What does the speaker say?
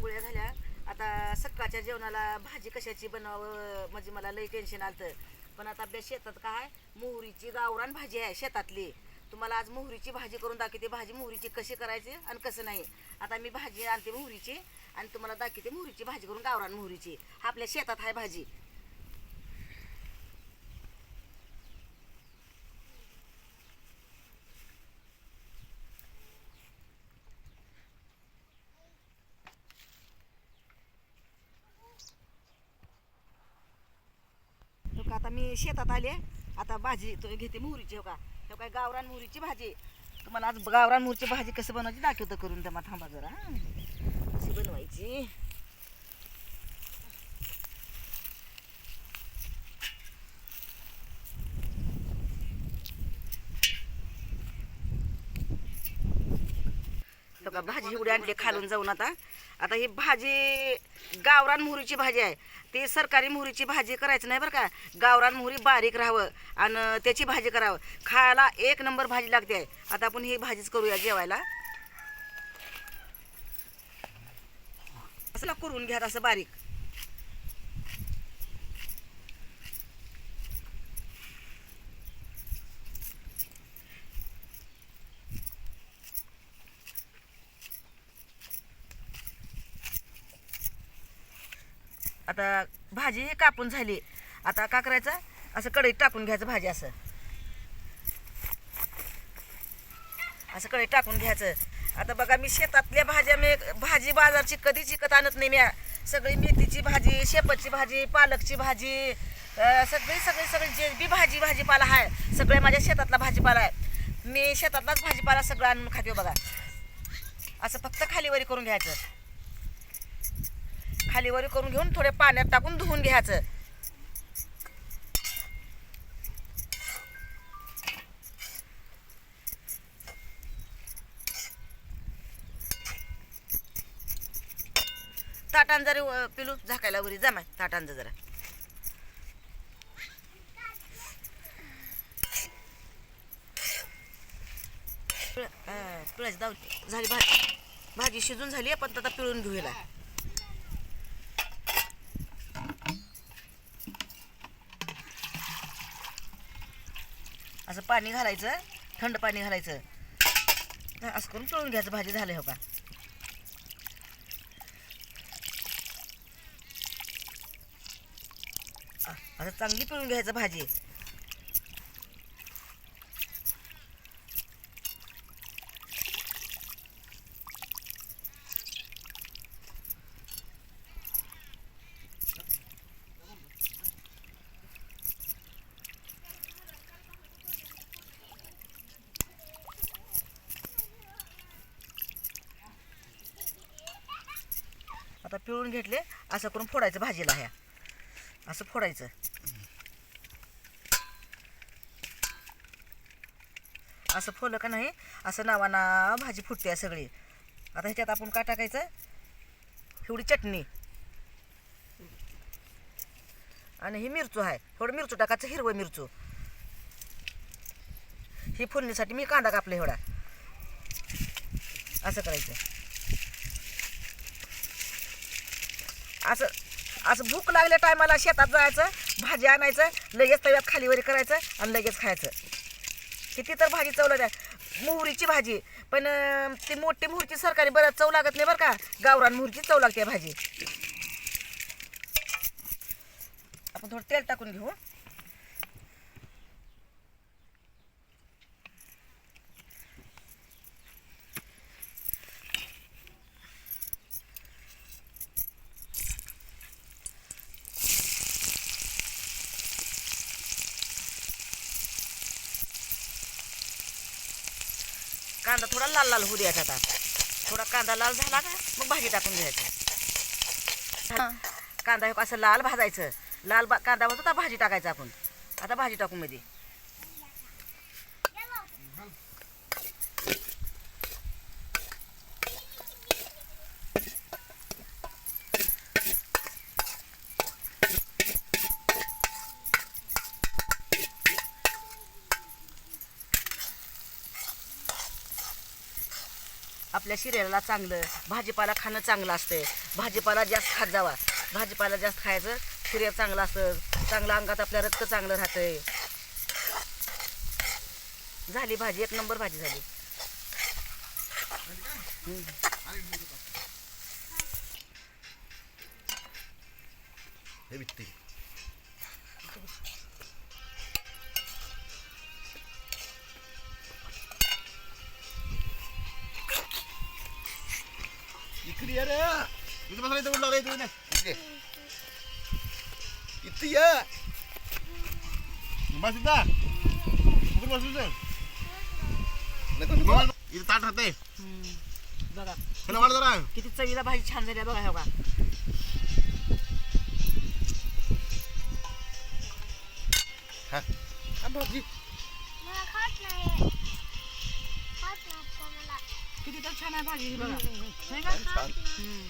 आंघोळ्या झाल्या. आता सकाळच्या जेवणाला भाजी कशाची बनवावं? म्हणजे मला लई टेन्शन आलं पण आता आपल्या शेतात काय? मोहरीची गावरान भाजी आहे शेतातली. तुम्हाला आज मोहरीची भाजी करून दाखवते. भाजी मोहरीची कशी करायची आणि कसं नाही. आता मी भाजी आणते मोहरीची आणि तुम्हाला दाखवते मोहरीची भाजी करून गावरान मोहरीची. आपल्या शेतात आहे भाजी. का आता मी शेतात आले. आता भाजी तो घेते मोहरीची हो का? हो काय गावरान मोहरीची भाजी? तुम्हाला आज गावरान मोहरीची भाजी कसं बनवायची दाखवतं करून त्या थांबा जरा. अशी कशी बनवायची? हो का भाजी एवढी आणली खालून जाऊन आता. आता ही भाजी गावरान मोहरीची भाजी आहे. ती सरकारी मोहरीची भाजी करायचं नाही बरं का? गावरान मोहरी बारीक राहावं आणि त्याची भाजी करावं. खायला एक नंबर भाजी लागते. आहे आता आपण ही भाजीच करूया जेवायला. असं करून घ्या असं बारीक. आता भाजी ही कापून झाली. आता का करायचं? असं कढईत टाकून घ्यायचं भाजी असं. असं कढईत टाकून घ्यायचं. आता बघा मी शेतातल्या भाज्या मी भाजी बाजारची कधीच विकत आणत नाही मी सगळी मेथीची भाजी शेपची भाजी पालकची भाजी सगळी सगळी सगळी जे बी भाजी भाजीपाला आहे सगळे माझ्या शेतातला भाजीपाला आहे मी शेतातलाच भाजीपाला सगळं आणून खाते हो बघा. असं फक्त खालीवरी करून घ्यायचं. खालीवर करून घेऊन थोडे पाण्यात टाकून धुवून घ्यायचं. ताटान जरी पिलू झाकायला वरी जमाय ताटांचं जरा. पिळाची दाव झाली भाजी भाजी शिजून झाली पण आता पिळून घेऊया असं पाणी घालायचं थंड पाणी घालायचं. असं करून पिळून घ्यायचं भाजी झालं हो का? असं चांगली पिळून घ्यायचं भाजी. आता पिळून घेतले असं करून फोडायचं भाजीला ह्या. असं फोडायचं. असं फोडलं का नाही असं नावाना भाजी फुटते सगळी. आता ह्याच्यात आपण काय टाकायचं? एवढी चटणी. आणि ही मिरचू आहे. थोडं मिरचू टाकायचं हिरवं मिरचू. ही फोडणीसाठी मी कांदा कापला एवढा. असं करायचं. असं असं भूक लागल्या टायमाला शेतात जायचं भाजी आणायचं लगेच तव्यात खालीवरी करायचं आणि लगेच खायचं. किती तर भाजी चव लागल्या. मोहरीची भाजी. पण ती मोठी मोहरीची सरकारी बरं चव लागत नाही बरं का. गावरान मोहरीची चव लागते भाजी. आपण थोडं तेल टाकून घेऊ. कांदा थोडा लाल लाल होऊ द्यायचा आता. थोडा कांदा लाल झाला का मग भाजी टाकून घ्यायचं. कांदा हे असं लाल भाजायचं. लाल बा कांदा आता भाजी टाकायचं आपण. आता भाजी टाकू मध्ये आपल्या शरीराला चांगलं भाजीपाला खाणं चांगलं असतं भाजीपाला जास्त खात जावा. भाजीपाला जास्त खायचं शरीर चांगलं असतं. चांगलं अंगात आपल्या रक्त चांगलं राहतंय. झाली भाजी एक नंबर भाजी झाली. हे इकडे ये रे इथं बसला इथं उडला इथं इथे इथं ये बस इथं कुठे बसू इथं इथं ताट राहते बघा चला वाढ जरा किती चवीला भाजी छान झाली आहे बघा हे बघा हा हा भाजी किती तर छान आहे भाजी ही बघा नाही का छान हम्म.